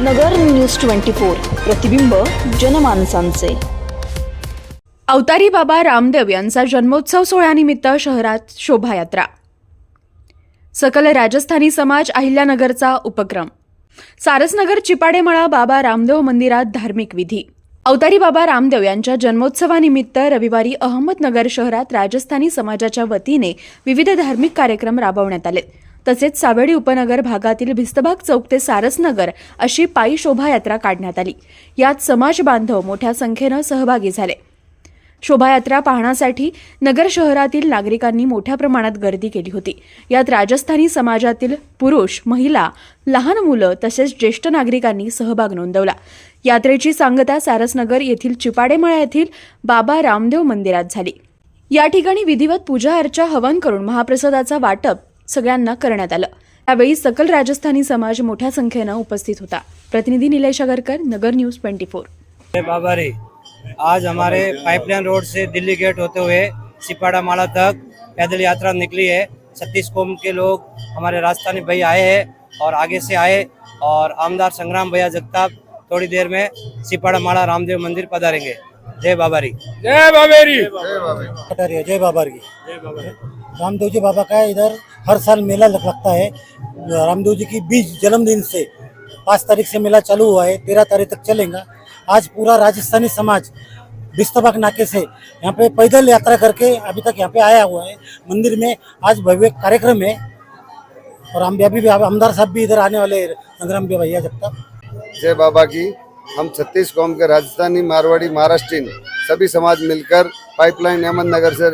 नगर news twenty four प्रतिबिंब जनमानसांचे. अवतारी बाबा रामदेव यांचा जन्मोत्सव सोहळ्यानिमित्त शहरात शोभायात्रा. सकल राजस्थानी समाज अहिल्यानगरचा उपक्रम. सारसनगर चिपाडेमळा बाबा रामदेव मंदिरात धार्मिक विधी. अवतारी बाबा रामदेव यांच्या जन्मोत्सवानिमित्त रविवारी अहमदनगर शहरात राजस्थानी समाजाच्या वतीने विविध धार्मिक कार्यक्रम राबवण्यात आले तसेच सावेडी उपनगर भागातील भिस्तबाग चौक ते सारसनगर अशी पायी शोभायात्रा काढण्यात आली. यात समाज बांधव मोठ्या संख्येनं सहभागी झाले. शोभायात्रा पाहण्यासाठी नगर शहरातील नागरिकांनी मोठ्या प्रमाणात गर्दी केली होती. यात राजस्थानी समाजातील पुरुष महिला लहान मुलं तसेच ज्येष्ठ नागरिकांनी सहभाग नोंदवला. यात्रेची सांगता सारसनगर येथील चिपाडेमळा येथील बाबा रामदेव मंदिरात झाली. या ठिकाणी विधिवत पूजा अर्चा हवन करून महाप्रसादाचा वाटप सगळ्यांना करण्यात आलं. यावेळी सकल राजस्थानी समाज मोठ्या संख्येनं उपस्थित होता. प्रतिनिधी Nilesh Agarkar Nagar news twenty four. बाबा रे आज हमारे पाइपलाइन रोड से दिल्ली गेट होते हुए सिपाड़ा माला तक पैदल यात्रा निकली है। छत्तीस कौम के लोग हमारे राजस्थानी भाई आए हैं और आगे से आए और आमदार संग्राम भैया जगताप थोड़ी देर में सिपाड़ा माला रामदेव मंदिर पधारेंगे। जय बाबा री जय बाबेरी। कटारिया जय बाबर। रामदेव जी बाबा का इधर हर साल मेला लग- लगता है। रामदेव जी की बीस जन्मदिन से पाँच तारीख से मेला चालू हुआ है तेरह तारीख तक चलेगा। आज पूरा राजस्थानी समाज बिस्तबाग नाके से यहाँ पे पैदल यात्रा करके अभी तक यहाँ पे आया हुआ है। मंदिर में आज भव्य कार्यक्रम है। और हम भी अभी भी आमदार साहब भी इधर आने वाले हैं, संग्राम भी भैया जब तक। जय बाबा की। हम छत्तीस कौम के राजस्थानी मारवाड़ी महाराष्ट्रीन सभी समाज मिलकर पाइपलाइन अहमदनगर से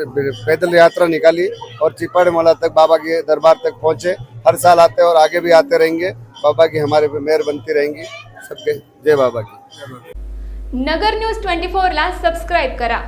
पैदल यात्रा निकाली और चिपाड़े मला तक बाबा के दरबार तक पहुंचे। हर साल आते और आगे भी आते रहेंगे। बाबा की हमारे पे मेहर बनती रहेंगी। सबके जय बाबा की। नगर न्यूज ट्वेंटी ला सबस्क्राईब करा।